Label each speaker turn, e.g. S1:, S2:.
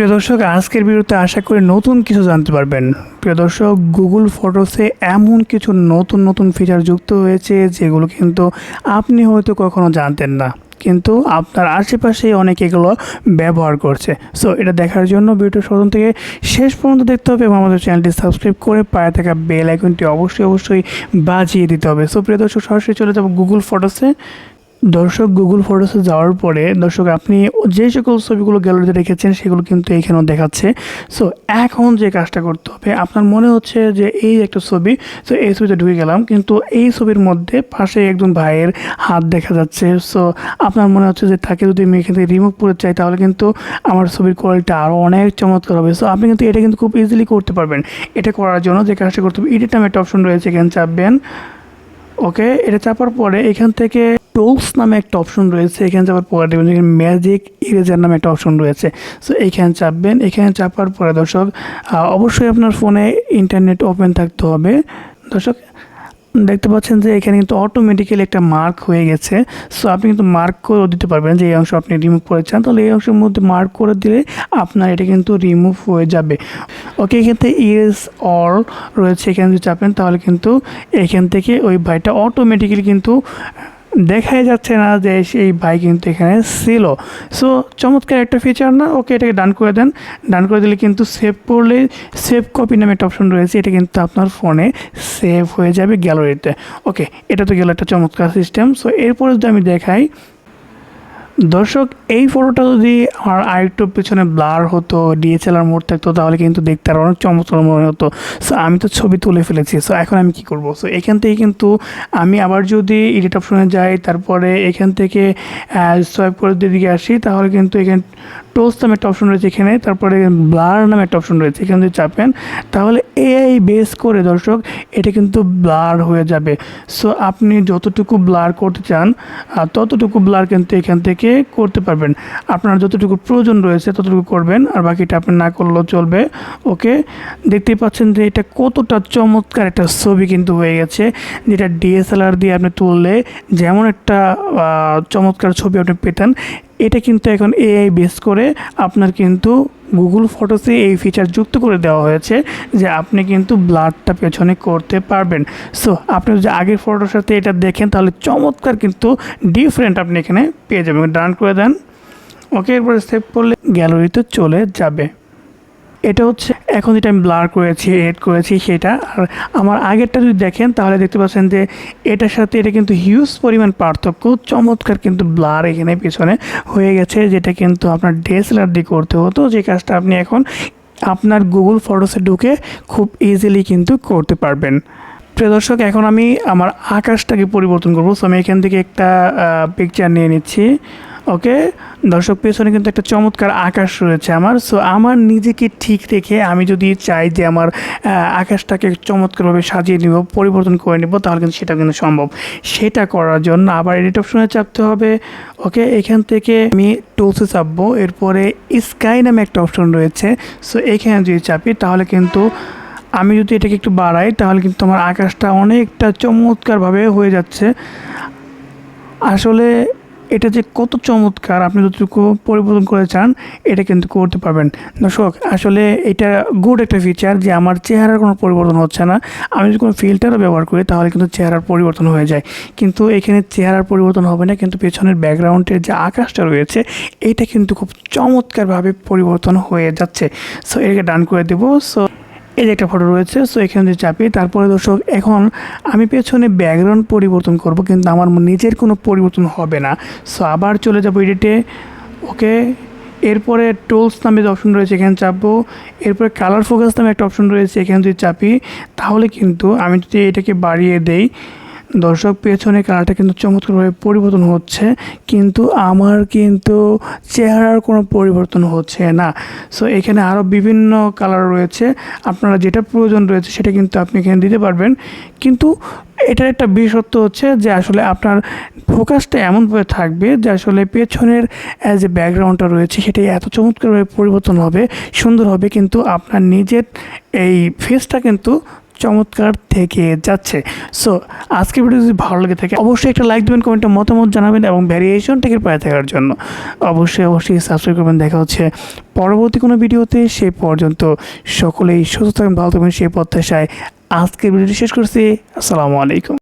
S1: প্রিয় দর্শক, আজকের ভিডিওতে আশা করি নতুন কিছু জানতে পারবেন। প্রিয় দর্শক গুগল ফটোসে এমন কিছু নতুন নতুন ফিচার যুক্ত হয়েছে, যেগুলো কিন্তু আপনি হয়তো কখনো জানতেন না। কিন্তু আপনার আশেপাশেই অনেকে এগুলো ব্যবহার করছে। সো এটা দেখার জন্য ভিডিও প্রথম থেকে শেষ পর্যন্ত দেখতে হবে এবং আমাদের চ্যানেলটি সাবস্ক্রাইব করে পায়ে থাকা বেল আইকনটি অবশ্যই অবশ্যই বাজিয়ে দিতে হবে। সো প্রিয় দর্শক, সরাসরি চলে যাব গুগল ফটোসে দর্শক গুগল ফটোসে যাওয়ার পরে, দর্শক আপনি যে সকল ছবিগুলো গ্যালারিতে রেখেছেন, সেগুলো কিন্তু এখানেও দেখাচ্ছে। সো এখন যে কাজটা করতে হবে, আপনার মনে হচ্ছে যে এই একটা ছবি, তো এই ছবিতে ঢুকে গেলাম, কিন্তু এই ছবির মধ্যে পাশে একজন ভাইয়ের হাত দেখা যাচ্ছে। সো আপনার মনে হচ্ছে যে তাকে যদি আমি এখান থেকে রিমুভ করে চাই, তাহলে কিন্তু আমার ছবির কোয়ালিটি আরও অনেক চমৎকার হবে। সো আপনি কিন্তু এটা কিন্তু খুব ইজিলি করতে পারবেন। এটা করার জন্য যে কাজটা করতে হবে এডিট নামে একটা অপশন রয়েছে, এখানে চাপবেন। ওকে এটা চাপার পরে এখান থেকে টোলস নামে একটা অপশন রয়েছে। এখানে চাপার পরে দেখবেন এখানে ম্যাজিক ইরেজার নামে একটা অপশন রয়েছে। সো এখানে চাপবেন। এখানে চাপার পরে দর্শক অবশ্যই আপনার ফোনে ইন্টারনেট ওপেন থাকতে হবে। দর্শক, দেখতে পাচ্ছেন যে এখানে কিন্তু অটোমেটিক্যালি একটা মার্ক হয়ে গেছে। সো আপনি কিন্তু মার্ক করেও দিতে পারবেন যে এই অংশ আপনি রিমুভ করে চান তাহলে এই অংশের মধ্যে মার্ক করে দিলে আপনার এটা কিন্তু রিমুভ হয়ে যাবে। ওকে থেকে ইয়েস অল রয়েছে। এখানে যদি চাপেন, তাহলে কিন্তু এখান থেকে ওই ভাইটা অটোমেটিক্যালি কিন্তু দেখাই যাচ্ছে না যে সেই বাইক কিন্তু এখানে ছিল। সো চমৎকার একটা ফিচার না? ওকে এটাকে ডান করে দেন। ডান করে দিলে কিন্তু সেভ করলে সেভ কপি নামে একটা অপশন রয়েছে। এটা কিন্তু আপনার ফোনে সেভ হয়ে যাবে গ্যালারিতে ওকে এটা তো গেল একটা চমৎকার সিস্টেম সো এরপরে যদি আমি দেখাই দর্শক, এই ফটোটা যদি আমার আরেকটু পিছনে ব্লার হতো ডিএসএলআর মোড থাকতো, তাহলে কিন্তু দেখতে আরও অনেক চমৎকার মনে হতো। সো আমি তো ছবি তুলে ফেলেছি সো এখন আমি কি করব? সো এখান থেকে কিন্তু আমি আবার যদি এডিট অপশনে যাই, তারপরে এখান থেকে সোয়াইপ করে দিকে আসি, তাহলে কিন্তু এখানে টোস নামে একটা অপশন রয়েছে এখানে, তারপরে ব্লার নামে একটা অপশন রয়েছে, এখানে যদি চাপেন। তাহলে এআই বেস করে, দর্শক, এটা কিন্তু ব্লার হয়ে যাবে। সো আপনি যতটুকু ব্লার করতে চান ততটুকু ব্লার কিন্তু এখান থেকে করতে পারবেন। আপনার যতটুকু প্রয়োজন রয়েছে ততটুকু করবেন, আর বাকিটা আপনি না করলেও চলবে। ওকে? দেখতেই পাচ্ছেন যে এটা কতটা চমৎকার একটা ছবি কিন্তু হয়ে গেছে, যেটা ডিএসএলআর দিয়ে আপনি তুললে যেমন একটা চমৎকার ছবি আপনি পেতেন এটা কিন্তু এখন এআই বেস করে আপনার কিন্তু গুগল ফটোসে এই ফিচার যুক্ত করে দেওয়া হয়েছে যে আপনি কিন্তু ব্লাডটা পেছনে করতে পারবেন। সো আপনি যদি আগের ফটোর সাথে এটা দেখেন, তাহলে চমৎকার কিন্তু ডিফারেন্ট আপনি এখানে পেয়ে যাবেন। ডান করে দেন। ওকে এরপরে সেভ করলে গ্যালারিতে চলে যাবে। এটা হচ্ছে এখন যেটা আমি ব্লার করেছি, এড করেছি সেটা। আর আমার আগেরটা যদি দেখেন, তাহলে দেখতে পাচ্ছেন যে এটার সাথে এটা কিন্তু হিউজ পরিমাণ পার্থক্য, চমৎকার কিন্তু ব্লার এখানে পিছনে হয়ে গেছে, যেটা কিন্তু আপনার ডিএসএলআর দিয়ে করতে হতো। যে কাজটা আপনি এখন আপনার গুগল ফটোসে ঢুকে খুব ইজিলি কিন্তু করতে পারবেন। প্রিয় দর্শক, এখন আমি আমার আকাশটাকে পরিবর্তন করব। সো আমি এখান থেকে একটা পিকচার নিয়ে নিচ্ছি। ওকে? দর্শক, পেছনে কিন্তু একটা চমৎকার আকাশ রয়েছে আমার। সো আমার নিজেকে ঠিক রেখে আমি যদি চাই যে আমার আকাশটাকে চমৎকারভাবে সাজিয়ে নিব, পরিবর্তন করে নেব, তাহলে কিন্তু সেটা কিন্তু সম্ভব। সেটা করার জন্য আবার এডিট অপশনে চাপতে হবে। ওকে? এখান থেকে আমি টুলসে চাপবো। এরপরে স্কাই নামে একটা অপশন রয়েছে। সো এখানে যদি চাপি, তাহলে কিন্তু আমি যদি এটাকে একটু বাড়াই, তাহলে কিন্তু আমার আকাশটা অনেকটা চমৎকারভাবে হয়ে যাচ্ছে। আসলে এটা যে কত চমৎকার আপনি যতটুকু পরিবর্তন করে চান, এটা কিন্তু করতে পারবেন। দর্শক, আসলে এটা গুড একটা ফিচার যে আমার চেহারার কোনো পরিবর্তন হচ্ছে না। আমি যদি কোনো ফিল্টারও ব্যবহার করি, তাহলে কিন্তু চেহারার পরিবর্তন হয়ে যায়। কিন্তু এখানে চেহারার পরিবর্তন হবে না, কিন্তু পেছনের ব্যাকগ্রাউন্ডের যে আকাশটা রয়েছে, এটা কিন্তু খুব চমৎকারভাবে পরিবর্তন হয়ে যাচ্ছে। সো এটাকে ডান করে দেবো। সো এই যে একটা ফটো রয়েছে সো এখানে যদি চাপি তারপরে দর্শক, এখন আমি পেছনে ব্যাকগ্রাউন্ড পরিবর্তন করব, কিন্তু আমার নিজের কোনো পরিবর্তন হবে না। সো আবার চলে যাব এডিটে ওকে এরপরে টোলস নামে যে অপশন রয়েছে, এখানে চাপবো। এরপরে কালার ফোকাস নামে একটা অপশন রয়েছে, এখানে যদি চাপি, তাহলে কিন্তু আমি যদি এটাকে বাড়িয়ে দেই দর্শক পেছনে কালারটা কিন্তু চমৎকারভাবে পরিবর্তন হচ্ছে, কিন্তু আমার কিন্তু চেহারার কোনো পরিবর্তন হচ্ছে না। সো এখানে আরও বিভিন্ন কালার রয়েছে। আপনারা যেটা প্রয়োজন রয়েছে সেটা কিন্তু আপনি এখানে দিতে পারবেন। কিন্তু এটার একটা বিশেষত্ব হচ্ছে যে আসলে আপনার ফোকাসটা এমনভাবে থাকবে যে আসলে পেছনের যে ব্যাকগ্রাউন্ডটা রয়েছে সেটাই এত চমৎকারভাবে পরিবর্তন হবে, সুন্দর হবে, কিন্তু আপনার নিজের এই ফেসটা কিন্তু চমৎকার থেকে যাচ্ছে। সো আজকের ভিডিও যদি ভালো লেগে থাকে, অবশ্যই একটা লাইক দেবেন কমেন্টে মতামত জানাবেন এবং ভ্যারিয়েশন থেকে পায়ে থাকার জন্য। অবশ্যই অবশ্যই সাবস্ক্রাইব করবেন। দেখা হচ্ছে পরবর্তী কোনো ভিডিওতে সে পর্যন্ত সকলেই সুস্থ থাকবেন ভালো থাকবেন সেই প্রত্যাশায় আজকের ভিডিওটি শেষ করছি। আসসালামু আলাইকুম।